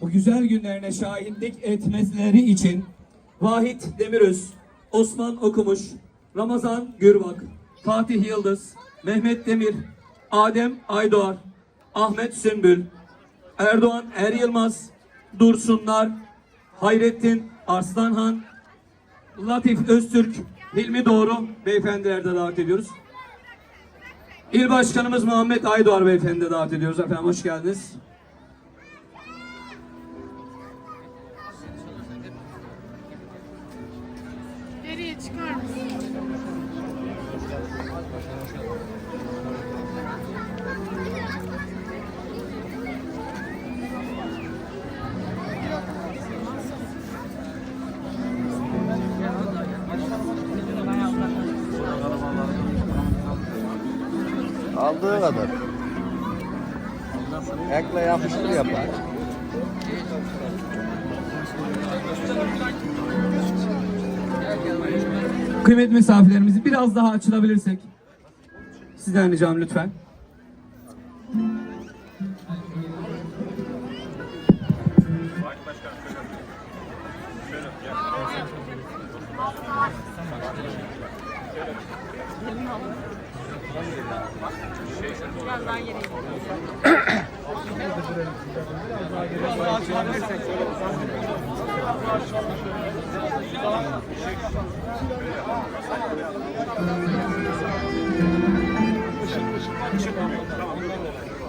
bu güzel günlerine şahitlik etmeleri için Vahit Demiröz, Osman Okumuş, Ramazan Gürbak, Fatih Yıldız, Mehmet Demir, Adem Aydoğar, Ahmet Sümbül, Erdoğan Er Yılmaz, Dursunlar, Hayrettin Arslanhan, Latif Öztürk, Hilmi Doğru beyefendiler de davet ediyoruz. İl Başkanımız Muhammed Aydoğar beyefendi de davet ediyoruz efendim. Hoş geldiniz. Aldığı kadar. Ekle yapıştır yapar. Kıymetli misafirlerimizi biraz daha açılabilirsek. Sizden ricam lütfen.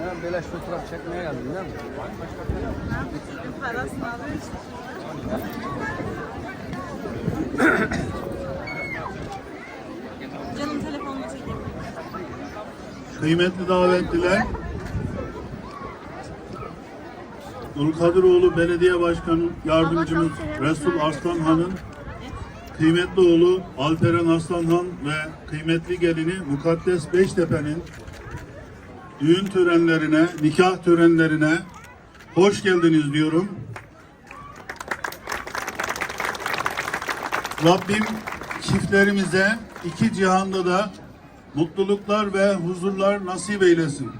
Ben böyle fotoğraf çekmeye geldim değil mi? Canım Kıymetli davetliler, Dulkadiroğlu Belediye Başkanı Yardımcımız Resul Arslanhan'ın kıymetli oğlu Alperen Arslanhan ve kıymetli gelini Mukaddes Beştepe'nin düğün törenlerine, nikah törenlerine hoş geldiniz diyorum. Rabbim çiftlerimize iki cihanda da mutluluklar ve huzurlar nasip eylesin.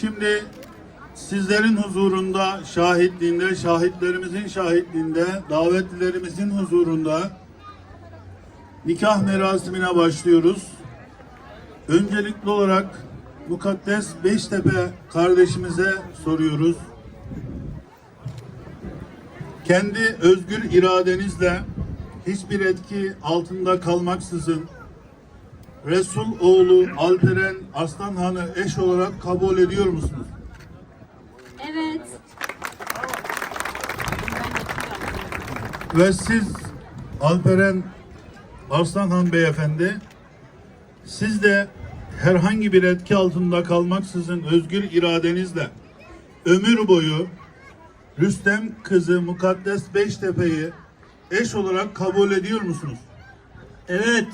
Şimdi sizlerin huzurunda, şahitliğinde, şahitlerimizin şahitliğinde, davetlilerimizin huzurunda nikah merasimine başlıyoruz. Öncelikli olarak Mukaddes Beştepe kardeşimize soruyoruz. Kendi özgür iradenizle hiçbir etki altında kalmaksızın Resul oğlu Alperen Arslanhan'ı eş olarak kabul ediyor musunuz? Evet. Ve siz Alperen Arslanhan beyefendi siz de herhangi bir etki altında kalmaksızın özgür iradenizle ömür boyu Rüstem kızı Mukaddes Beştepe'yi eş olarak kabul ediyor musunuz? Evet.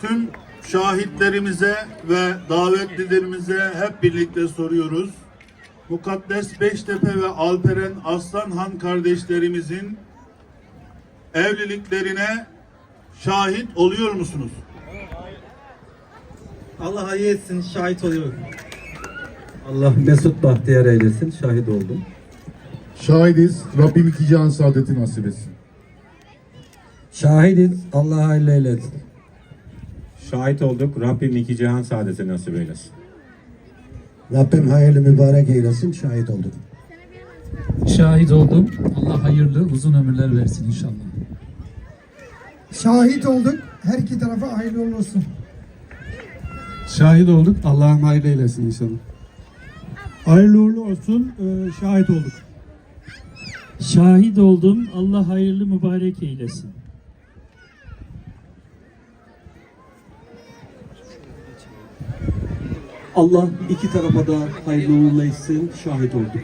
Tüm şahitlerimize ve davetlilerimize hep birlikte soruyoruz. Mukaddes Beştepe ve Alperen Aslanhan kardeşlerimizin evliliklerine şahit oluyor musunuz? Allah hayır etsin, şahit oluyorum. Allah mesut bahtiyar eylesin, şahit oldum. Şahidiz. Rabbim iki cihan saadeti nasip etsin. Şahidiz, Allah hayırlı eylesin. Şahit olduk. Rabbim iki cihan saadeti nasip eylesin. Rabbim hayırlı mübarek eylesin, şahit olduk. Şahit oldum. Allah hayırlı uzun ömürler versin inşallah. Şahit olduk. Her iki tarafa hayırlı olsun. Şahit olduk. Allah'ım hayırlı eylesin inşallah. Hayırlı uğurlu olsun. Ee, şahit olduk. Şahit oldum. Allah hayırlı mübarek eylesin. Allah iki tarafa da hayırlı uğurlu etsin, şahit olduk.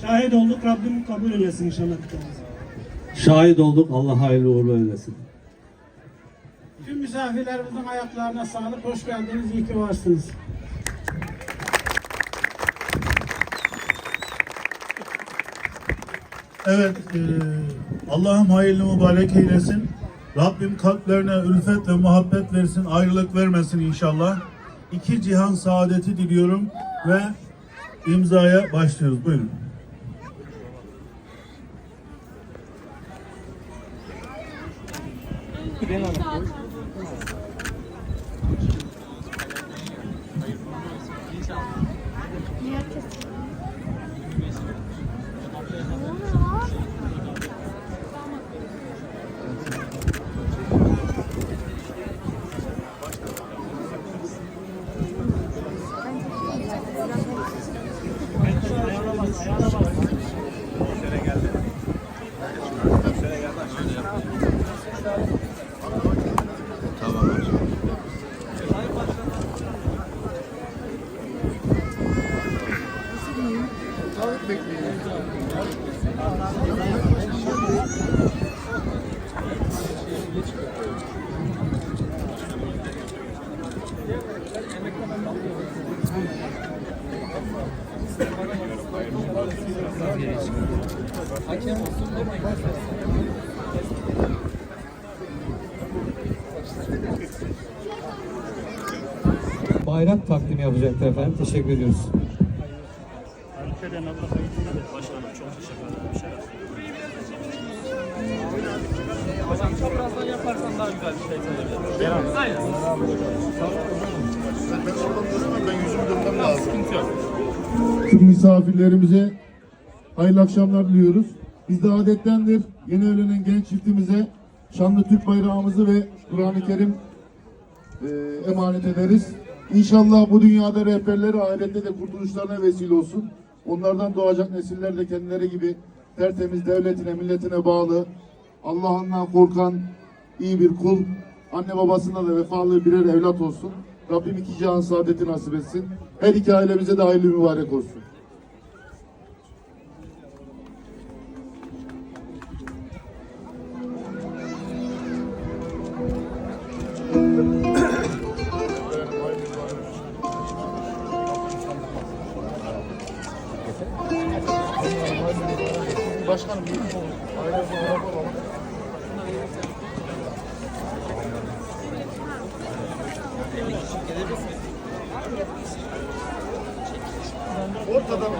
Şahit olduk. Rabbim kabul eylesin inşallah. Şahit olduk, Allah hayırlı uğurlu eylesin. Tüm misafirlerimizin ayaklarına sağlık. Hoş geldiniz. İyi ki varsınız. Evet, e, Allah'ım hayırlı mübarek eylesin. Rabbim kalplerine ülfet ve muhabbet versin, ayrılık vermesin inşallah. İki cihan saadeti diliyorum ve imzaya başlıyoruz. Buyurun. Yeah. Bayrak takdimi yapacaktır efendim. Teşekkür ediyoruz. Tüm misafirlerimize hayırlı akşamlar diliyoruz. Biz de adettendir yeni evlenen genç çiftimize şanlı Türk bayrağımızı ve Kur'an-ı Kerim e, emanet ederiz. İnşallah bu dünyada rehberleri ahirette de kurtuluşlarına vesile olsun. Onlardan doğacak nesiller de kendileri gibi tertemiz devletine, milletine bağlı, Allah'ından korkan iyi bir kul, anne babasına da vefalı birer evlat olsun. Rabbim iki cihan saadeti nasip etsin. Her iki ailemize de hayırlı mübarek olsun. Başkanım. Ortadan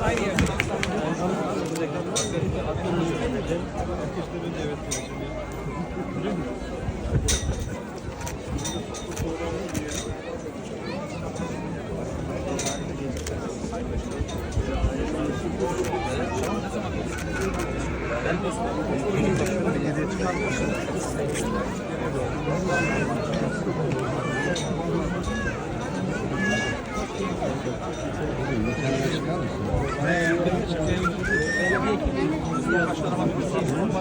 Aynen. Herkes de ben devlet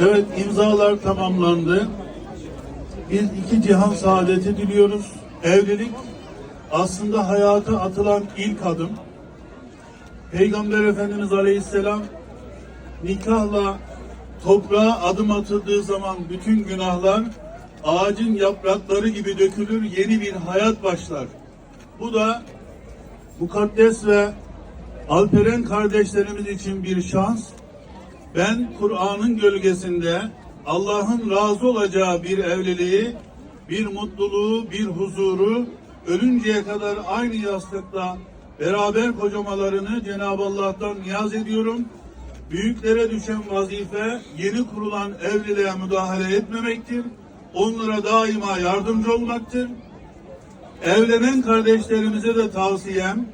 Evet imzalar tamamlandı. Biz iki cihan saadeti diliyoruz. Evlilik aslında hayata atılan ilk adım. Peygamber Efendimiz Aleyhisselam nikahla toprağa adım atıldığı zaman bütün günahlar ağacın yaprakları gibi dökülür, yeni bir hayat başlar. Bu da mukaddes ve Alperen kardeşlerimiz için bir şans. Ben Kur'an'ın gölgesinde Allah'ın razı olacağı bir evliliği, bir mutluluğu, bir huzuru ölünceye kadar aynı yastıkta beraber kocamalarını Cenab-ı Allah'tan niyaz ediyorum. Büyüklere düşen vazife yeni kurulan evliliğe müdahale etmemektir. Onlara daima yardımcı olmaktır. Evlenen kardeşlerimize de tavsiyem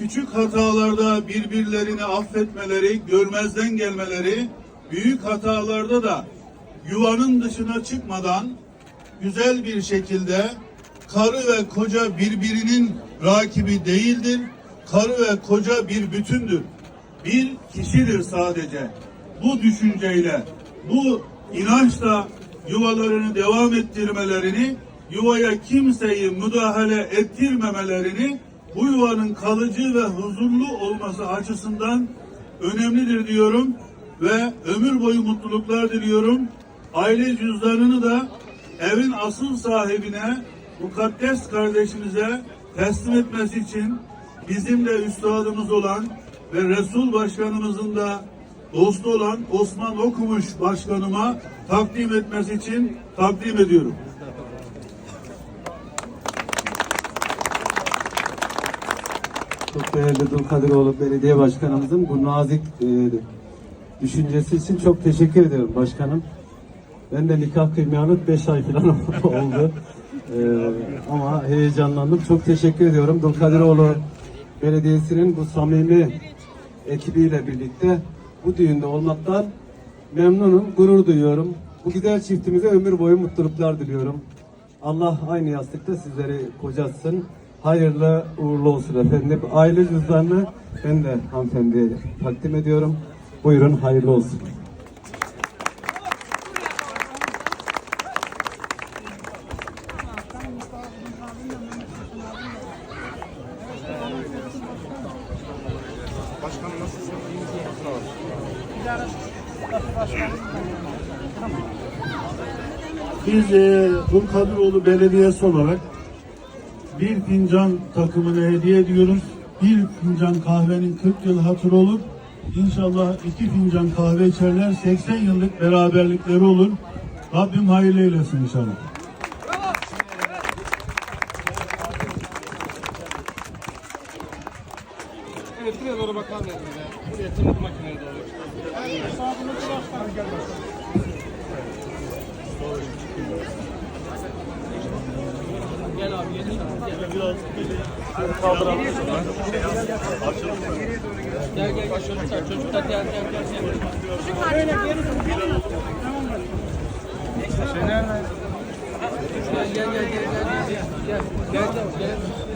küçük hatalarda birbirlerini affetmeleri, görmezden gelmeleri, büyük hatalarda da yuvanın dışına çıkmadan güzel bir şekilde karı ve koca birbirinin rakibi değildir. Karı ve koca bir bütündür. Bir kişidir sadece. Bu düşünceyle, bu inançla yuvalarını devam ettirmelerini, yuvaya kimseyi müdahale ettirmemelerini bu yuvanın kalıcı ve huzurlu olması açısından önemlidir diyorum ve ömür boyu mutluluklar diliyorum. Aile cüzdanını da evin asıl sahibine, mukaddes kardeşimize teslim etmesi için bizim de üstadımız olan ve Resul Başkanımızın da dostu olan Osman Okumuş Başkanıma takdim etmesi için takdim ediyorum. Çok değerli Dulkadiroğlu Belediye Başkanımızın bu nazik e, düşüncesi için çok teşekkür ediyorum başkanım. Ben de nikah kıymayalı 5 ay falan oldu. E, ama heyecanlandım. Çok teşekkür ediyorum. Dulkadiroğlu Belediyesi'nin bu samimi ekibiyle birlikte bu düğünde olmaktan memnunum, gurur duyuyorum. Bu güzel çiftimize ömür boyu mutluluklar diliyorum. Allah aynı yastıkta sizleri kocatsın. Hayırlı uğurlu olsun efendim. Aile cüzdanını ben de hanımefendiye takdim ediyorum. Buyurun hayırlı olsun. Biz e, Dulkadiroğlu Belediyesi olarak bir fincan takımını hediye ediyoruz. Bir fincan kahvenin 40 yıl hatırı olur. İnşallah iki fincan kahve içerler. 80 yıllık beraberlikleri olur. Rabbim hayırlı eylesin inşallah. Gel gel gel çocuklar çocuklar gel gel gel. Gel gel gel gel gel gel gel gel gel gel